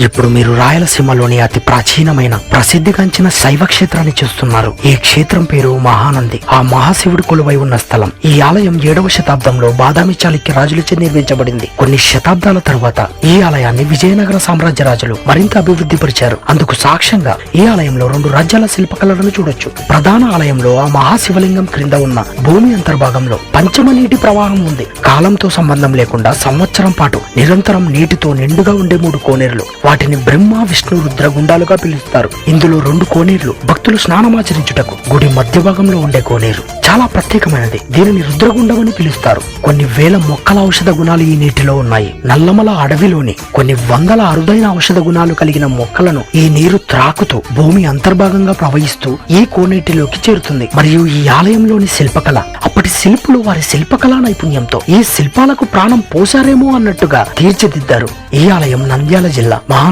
ఇప్పుడు మీరు రాయలసీమలోని అతి ప్రాచీనమైన ప్రసిద్ధిగాంచిన శైవ క్షేత్రాన్ని చూస్తున్నారు. ఈ క్షేత్రం పేరు మహానంది. ఆ మహాశివుడు కొలువై ఉన్న స్థలం. ఈ ఆలయం ఏడవ శతాబ్దంలో బాదామి చాళుక్య రాజులచే నిర్మించబడింది. కొన్ని శతాబ్దాల తరువాత ఈ ఆలయాన్ని విజయనగర సామ్రాజ్య రాజులు మరింత అభివృద్ధి పరిచారు. అందుకు సాక్ష్యంగా ఈ ఆలయంలో రెండు రాజ్యాల శిల్పకళలను చూడొచ్చు. ప్రధాన ఆలయంలో ఆ మహాశివలింగం క్రింద ఉన్న భూమి అంతర్భాగంలో పంచమ నీటి ప్రవాహం ఉంది. కాలంతో సంబంధం లేకుండా సంవత్సరం పాటు నిరంతరం నీటితో నిండుగా ఉండే మూడు కోనేరులు. వాటిని బ్రహ్మ విష్ణు రుద్ర గుండాలుగా పిలుస్తారు. ఇందులో రెండు కోనేర్లు భక్తులు స్నానమాచరించుటకు గుడి మధ్య భాగంలో ఉండే కోనేరు. చాలా ప్రత్యేకమైనది. దీనిని రుద్రగుండం అని పిలుస్తారు. కొన్ని వేల మొక్కల ఔషధ గుణాలు ఈ నీటిలో ఉన్నాయి. నల్లమల అడవిలోని కొన్ని వందల అరుదైన ఔషధ గుణాలు కలిగిన మొక్కలను ఈ నీరు త్రాకుతూ భూమి అంతర్భాగంగా ప్రవహిస్తూ ఈ కోనేటిలోకి చేరుతుంది. మరియు ఈ ఆలయంలోని శిల్పకళ అప్పటి శిల్పులు వారి శిల్పకళా నైపుణ్యంతో ఈ శిల్పాలకు ప్రాణం పోసారేమో అన్నట్టుగా తీర్చిదిద్దారు. ఈ ఆలయం నంద్యాల జిల్లా మహా